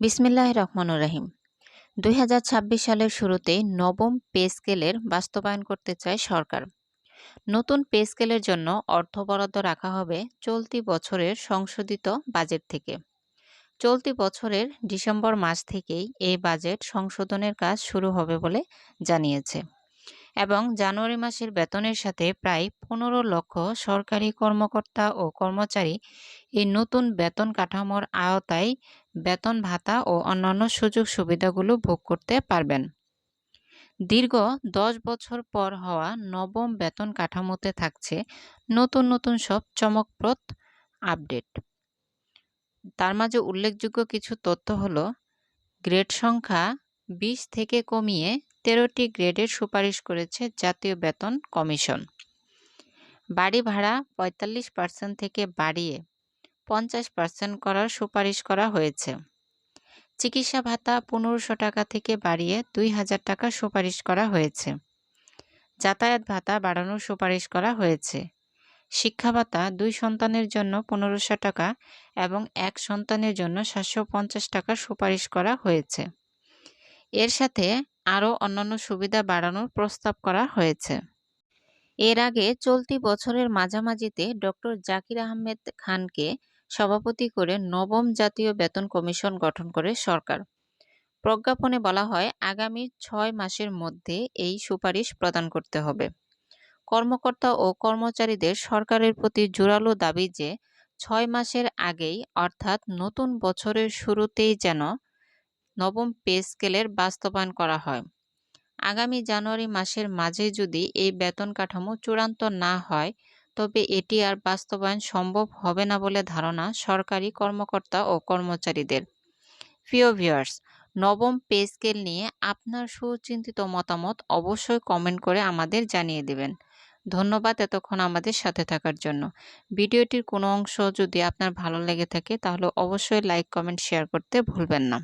বিসমিল্লাহ রহমানুর রাহিম। দুই সালের শুরুতেই নবম পে স্কেলের বাস্তবায়ন করতে চায় সরকার। নতুন পে স্কেলের জন্য অর্থ বরাদ্দ রাখা হবে চলতি বছরের সংশোধিত বাজেট থেকে। চলতি বছরের ডিসেম্বর মাস থেকেই এই বাজেট সংশোধনের কাজ শুরু হবে বলে জানিয়েছে। এবং জানুয়ারি মাসের বেতনের সাথে প্রায় পনেরো লক্ষ সরকারি কর্মকর্তা ও কর্মচারী এই নতুন বেতন কাঠামোর আওতায় বেতন ভাতা ও অন্যান্য সুযোগ সুবিধাগুলো ভোগ করতে পারবেন। দীর্ঘ দশ বছর পর হওয়া নবম বেতন কাঠামোতে থাকছে নতুন নতুন সব চমকপ্রদ আপডেট। তার মাঝে উল্লেখযোগ্য কিছু তথ্য হলো, গ্রেড সংখ্যা বিশ থেকে কমিয়ে তেরোটি গ্রেডের সুপারিশ করেছে জাতীয় বেতন কমিশন। বাড়ি ভাড়া পঁয়তাল্লিশ পার্সেন্ট থেকে বাড়িয়ে পঞ্চাশ পার্সেন্ট করার সুপারিশ করা হয়েছে। চিকিৎসা ভাতা পনেরোশো টাকা থেকে বাড়িয়ে দুই হাজার টাকা সুপারিশ করা হয়েছে। যাতায়াত ভাতা বাড়ানোর সুপারিশ করা হয়েছে। শিক্ষা ভাতা দুই সন্তানের জন্য পনেরোশো টাকা এবং এক সন্তানের জন্য সাতশো পঞ্চাশ টাকা সুপারিশ করা হয়েছে। এর সাথে আরও অন্যান্য সুবিধা বাড়ানোর প্রস্তাব করা হয়েছে। এর আগে চলতি বছরের মাঝামাঝিতে ডক্টর জাকির আহমেদ খানকে সভাপতি করে নবম জাতীয় বেতন কমিশন গঠন করে সরকার। প্রজ্ঞাপনে বলা হয়, আগামী ছয় মাসের মধ্যে এই সুপারিশ প্রদান করতে হবে। কর্মকর্তা ও কর্মচারীদের সরকারের প্রতি জোরালো দাবি যে, ছয় মাসের আগেই, অর্থাৎ নতুন বছরের শুরুতেই যেন নবম পে স্কেলের বাস্তবায়ন করা হয়। আগামী জানুয়ারি মাসের মাঝে যদি এই বেতন কাঠামো চূড়ান্ত না হয়, তবে এটি আর বাস্তবায়ন সম্ভব হবে না বলে ধারণা সরকারি কর্মকর্তা ও কর্মচারীদের। প্রিয় ভিউয়ার্স, নবম পে স্কেল নিয়ে আপনার সুচিন্তিত মতামত অবশ্যই কমেন্ট করে আমাদের জানিয়ে দেবেন। ধন্যবাদ এতক্ষণ আমাদের সাথে থাকার জন্য। ভিডিওটির কোনো অংশ যদি আপনার ভালো লেগে থাকে, তাহলে অবশ্যই লাইক, কমেন্ট, শেয়ার করতে ভুলবেন না।